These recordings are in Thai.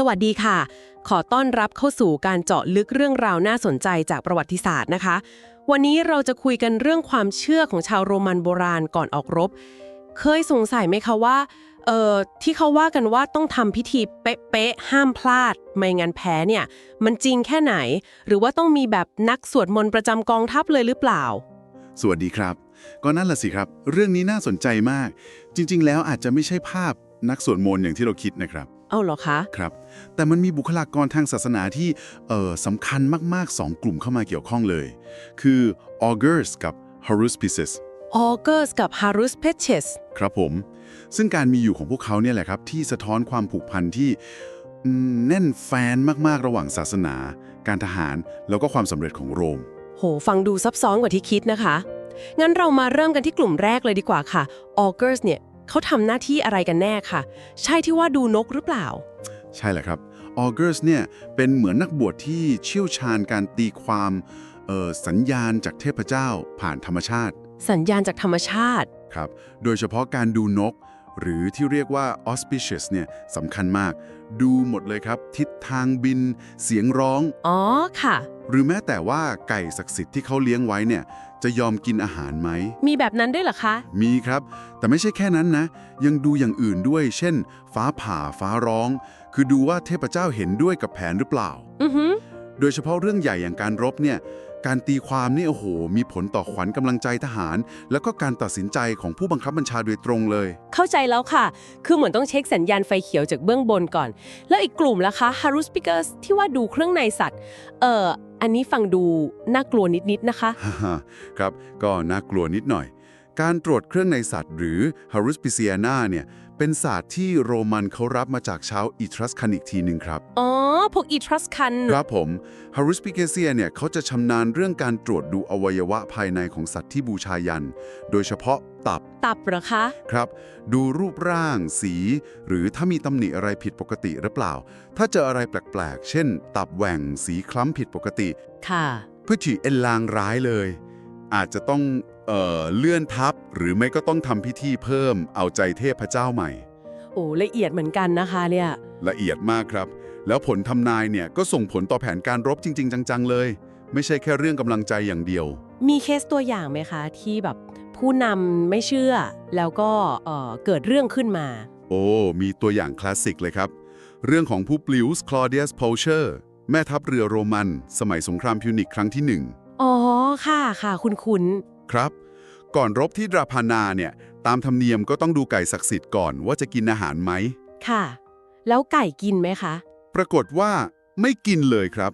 สวัสดีค่ะ ขอต้อนรับเข้าสู่การเจาะลึกเรื่องราวน่าสนใจจากประวัติศาสตร์นะคะ วันนี้เราจะคุยกันเรื่องความเชื่อของชาวโรมันโบราณก่อนออกรบ เคยสงสัยไหมคะว่าเอ่อที่เขาว่ากันว่าต้องทำพิธีเป๊ะๆห้ามพลาด ไม่งั้นแพ้เนี่ย มันจริงแค่ไหน หรือว่าต้องมีแบบนักสวดมนต์ประจำกองทัพเลยหรือเปล่า สวัสดีครับ ก็นั่นแหละสิครับ เรื่องนี้น่าสนใจมาก จริง ๆ แล้วอาจจะไม่ใช่ภาพนักสวดมนต์อย่างที่เราคิดนะครับ เอาเหรอคะ ครับ แต่มันมีบุคลากรทางศาสนาที่เอ่อสำคัญมาก ๆ 2 กลุ่มเข้ามาเกี่ยวข้องเลย คือ augurs กับ haruspices ออเกอร์สกับฮารุสเพชเชสครับผม ซึ่งการมีอยู่ของพวกเขาเนี่ยแหละครับ ที่สะท้อนความผูกพันที่อืมแน่นแฟนมาก ๆ ระหว่างศาสนา การทหาร แล้วก็ความสำเร็จของโรม โห ฟังดูซับซ้อนกว่าที่คิดนะคะ งั้นเรามาเริ่มกันที่กลุ่มแรกเลยดีกว่าค่ะออเกอร์สเนี่ย เขาทำหน้าที่อะไรกันแน่ค่ะ ใช่ที่ว่าดูนกหรือเปล่า ใช่แหละครับ augurs เนี่ยเป็นเหมือนนักบวชที่เชี่ยวชาญการตีความเอ่อสัญญาณจากเทพเจ้าผ่านธรรมชาติสัญญาณจากธรรมชาติ ครับ โดยเฉพาะการดูนก หรือที่เรียกว่า auspicious เนี่ยสำคัญมาก ดูหมดเลยครับ ทิศทางบิน เสียงร้อง อ๋อค่ะ หรือแม้แต่ว่าไก่ศักดิ์สิทธิ์ที่เขาเลี้ยงไว้เนี่ย จะยอมกินอาหารไหม มีแบบนั้นด้วยเหรอคะ มีครับ แต่ไม่ใช่แค่นั้นนะ ยังดูอย่างอื่นด้วย เช่น ฟ้าผ่าฟ้าร้อง คือดูว่าเทพเจ้าเห็นด้วยกับแผนหรือเปล่า อือหือโดยเฉพาะเรื่องใหญ่อย่างการรบเนี่ย การตีความนี่โอ้โห มีผลต่อขวัญกำลังใจทหาร แล้วก็การตัดสินใจของผู้บังคับบัญชาโดยตรงเลย เข้าใจแล้วค่ะ คือเหมือนต้องเช็คสัญญาณไฟเขียวจากเบื้องบนก่อน แล้วอีกกลุ่มล่ะคะฮารุสปิเกอร์สที่ว่าดูเครื่องในสัตว์ เอ่อ อันนี้ฟังดูน่ากลัวนิดๆนะคะฮ่าฮ่าครับ ก็น่ากลัวนิดหน่อย การตรวจเครื่องในสัตว์ หรือ h a r u s p i c i a n a เนี่ย เป็นศาสตร์ที่โรมันเขารับมาจากชาวอีทรัสคันอีกทีหนึ่งครับ อ๋อ พวกอีทรัสคัน ครับผม h a r u s p i c a c i a เนี่ยเขาจะชำนาญเรื่องการตรวจดูอวัยวะภายในของสัตว์ที่บูชายัน โดยเฉพาะตับ ตับเหรอคะ ครับ ดูรูปร่าง สี หรือถ้ามีตำหนิอะไรผิดปกติหรือเปล่า ถ้าเจออะไรแปลกๆ เช่น ตับแหว่ง สีคล้ำผิดปกติ ค่ะ เพื่อฉีเอ็นลางร้ายเลย อาจจะต้อง เอ่อเลื่อนทับหรือไม่ก็ต้องทำพิธีเพิ่มเอาใจเทพเจ้าใหม่ โอ้ละเอียดเหมือนกันนะคะเนี่ยละเอียดมากครับ แล้วผลทำนายเนี่ยก็ส่งผลต่อแผนการรบจริง ๆ จังๆเลย ไม่ใช่แค่เรื่องกำลังใจอย่างเดียว มีเคสตัวอย่างไหมคะที่แบบผู้นำไม่เชื่อ แล้วก็เอ่อเกิดเรื่องขึ้นมา โอ้ มีตัวอย่างคลาสสิกเลยครับ เรื่องของผู้ปลิวส์คลอเดียสโพเชอร์แม่ทัพเรือโรมัน สมัยสงครามพิวนิกครั้งที่หนึ่ง อ๋อค่ะค่ะคุณคุณ ครับ ก่อนรบที่ดราพานาเนี่ยตามธรรมเนียมก็ต้องดูไก่ศักดิ์สิทธิ์ก่อนว่าจะกินอาหารไหม ค่ะ แล้วไก่กินไหมคะ ปรากฏว่าไม่กินเลยครับ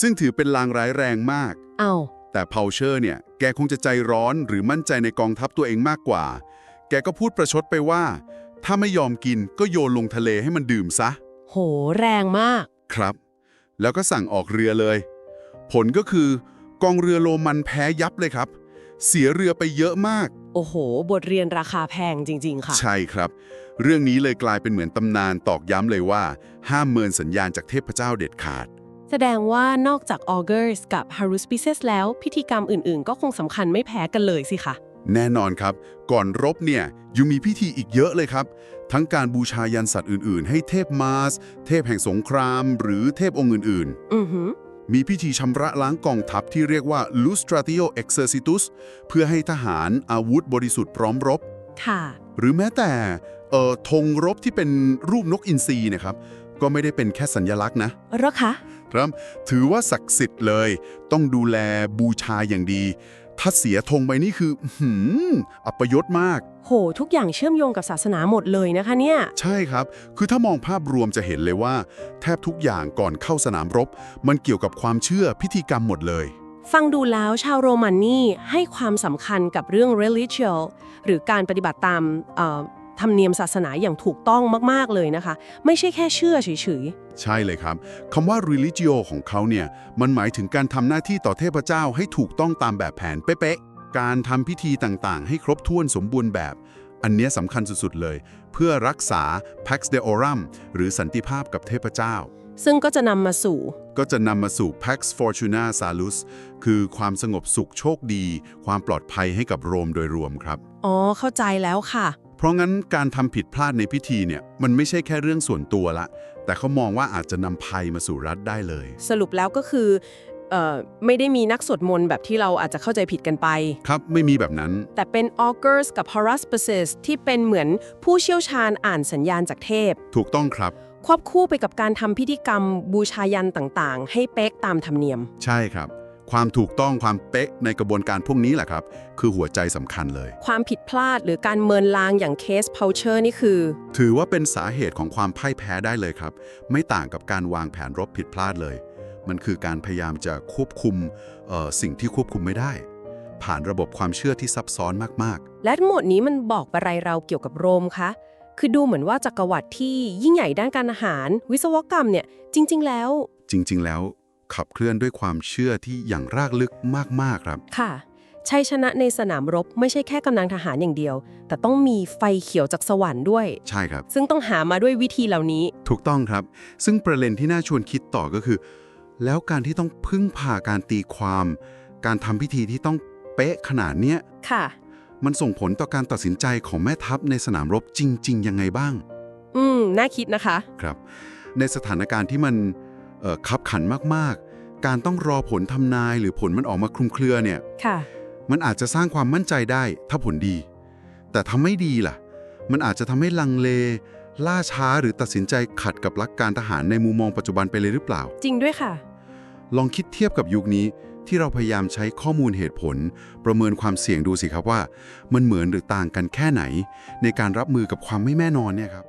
ซึ่งถือเป็นลางร้ายแรงมาก เอา แต่เพาเชอร์เนี่ย แกคงจะใจร้อนหรือมั่นใจในกองทัพตัวเองมากกว่า แกก็พูดประชดไปว่า ถ้าไม่ยอมกินก็โยนลงทะเลให้มันดื่มซะ โห แรงมาก ครับ แล้วก็สั่งออกเรือเลย ผลก็คือกองเรือโรมันแพ้ยับเลยครับ เสียเรือไปเยอะมาก โอ้โห บทเรียนราคาแพงจริง ๆ ค่ะ ใช่ครับ เรื่องนี้เลยกลายเป็นเหมือนตำนานตอกย้ำเลยว่า ห้ามเมินสัญญาณจากเทพเจ้าเด็ดขาด แสดงว่านอกจากออเกอร์สกับฮารุสปิเซสแล้ว พิธีกรรมอื่นๆ ก็คงสำคัญไม่แพ้กันเลยสิคะแน่นอนครับ ก่อนรบเนี่ยยังมีพิธีอีกเยอะเลยครับ ทั้งการบูชายันสัตว์อื่น ๆ ให้เทพมาส เทพแห่งสงคราม หรือเทพองค์อื่น อือหือๆ มีพิธีชำระล้างกองทัพที่เรียกว่า lustratio exercitus เพื่อให้ทหารอาวุธบริสุทธิ์พร้อมรบ ค่ะ หรือแม้แต่เอ่อธงรบที่เป็นรูปนกอินทรีนะครับ ก็ไม่ได้เป็นแค่สัญญลักษณ์นะเหรอคะ ครับ ถือว่าศักดิ์สิทธิ์เลย ต้องดูแลบูชาอย่างดี ถ้าเสียธงไปนี่คือหืมอัปยศมาก โห ทุกอย่างเชื่อมโยงกับศาสนาหมดเลยนะคะเนี่ย ใช่ครับ คือถ้ามองภาพรวมจะเห็นเลยว่า แทบทุกอย่างก่อนเข้าสนามรบ มันเกี่ยวกับความเชื่อพิธีกรรมหมดเลย ฟังดูแล้วชาวโรมันนี่ให้ความสำคัญกับเรื่อง religious หรือการปฏิบัติตามเอ่อ ธรรมเนียมศาสนาอย่างถูกต้องมาก ๆ เลยนะคะ ไม่ใช่แค่เชื่อเฉยใช่เลยครับคำว่า religio ของเขาเนี่ย มันหมายถึงการทำหน้าที่ต่อเทพเจ้าให้ถูกต้องตามแบบแผนเป๊ะๆ การทำพิธีต่างๆ ให้ครบถ้วนสมบูรณ์แบบ อันเนี้ยสำคัญสุดๆเลย เพื่อรักษา pax deorum หรือสันติภาพกับเทพเจ้า ๆ ซึ่งก็จะนำมาสู่ ก็จะนำมาสู่ pax fortuna salus คือความสงบสุขโชคดี ความปลอดภัยให้กับโรมโดยรวมครับ อ๋อ เข้าใจแล้วค่ะ เพราะงั้นการทำผิดพลาดในพิธีเนี่ยมันไม่ใช่แค่เรื่องส่วนตัวละ แต่เขามองว่าอาจจะนำภัยมาสู่รัฐได้เลย สรุปแล้วก็คือเอ่อไม่ได้มีนักสวดมนต์แบบที่เราอาจจะเข้าใจผิดกันไป ครับไม่มีแบบนั้น แต่เป็น augurs กับ horuspices ที่เป็นเหมือนผู้เชี่ยวชาญอ่านสัญญาณจากเทพ ถูกต้องครับ ควบคู่ไปกับการทำพิธีกรรมบูชายันต่างๆ ให้เป๊กตามธรรมเนียม ใช่ครับ ความถูกต้องความเป๊ะในกระบวนการพวกนี้แหละครับ คือหัวใจสำคัญเลย ความผิดพลาดหรือการเมินลางอย่างเคส poacher นี่คือ ถือว่าเป็นสาเหตุของความพ่ายแพ้ได้เลยครับ ไม่ต่างกับการวางแผนรบผิดพลาดเลย มันคือการพยายามจะควบคุมเอ่อสิ่งที่ควบคุมไม่ได้ ผ่านระบบความเชื่อที่ซับซ้อนมากและทั้งหมดนี้มันบอกอะไรเราเกี่ยวกับโรมคะคือดูเหมือนว่าจักรวรรดิที่ยิ่งใหญ่ด้านการอาหาร วิศวกรรมเนี่ยจริง ๆ แล้วๆจริง ๆ แล้ว ขับเคลื่อนด้วยความเชื่อที่อย่างรากลึกมากๆครับ ค่ะ ชัยชนะในสนามรบไม่ใช่แค่กำลังทหารอย่างเดียว แต่ต้องมีไฟเขียวจากสวรรค์ด้วย ใช่ครับ ซึ่งต้องหามาด้วยวิธีเหล่านี้ ถูกต้องครับ ซึ่งประเด็นที่น่าชวนคิดต่อก็คือ แล้วการที่ต้องพึ่งพาการตีความ การทำพิธีที่ต้องเป๊ะขนาดเนี้ย ค่ะ มันส่งผลต่อการตัดสินใจของแม่ทัพในสนามรบจริง ๆ ยังไงบ้าง อืม น่าคิดนะคะ ครับ ในสถานการณ์ที่มัน เอ่อขับขันมากๆ การต้องรอผลทำนายหรือผลมันออกมาคลุมเครือเนี่ยค่ะมันอาจจะสร้างความมั่นใจได้ถ้าผลดี แต่ถ้าไม่ดีล่ะ มันอาจจะทำให้ลังเล ล่าช้าหรือตัดสินใจขัดกับหลักการทหารในมุมมองปัจจุบันไปเลยหรือเปล่า จริงด้วยค่ะ ลองคิดเทียบกับยุคนี้ที่เราพยายามใช้ข้อมูลเหตุผล ประเมินความเสี่ยงดูสิครับว่า มันเหมือนหรือต่างกันแค่ไหน ในการรับมือกับความไม่แน่นอนเนี่ยครับ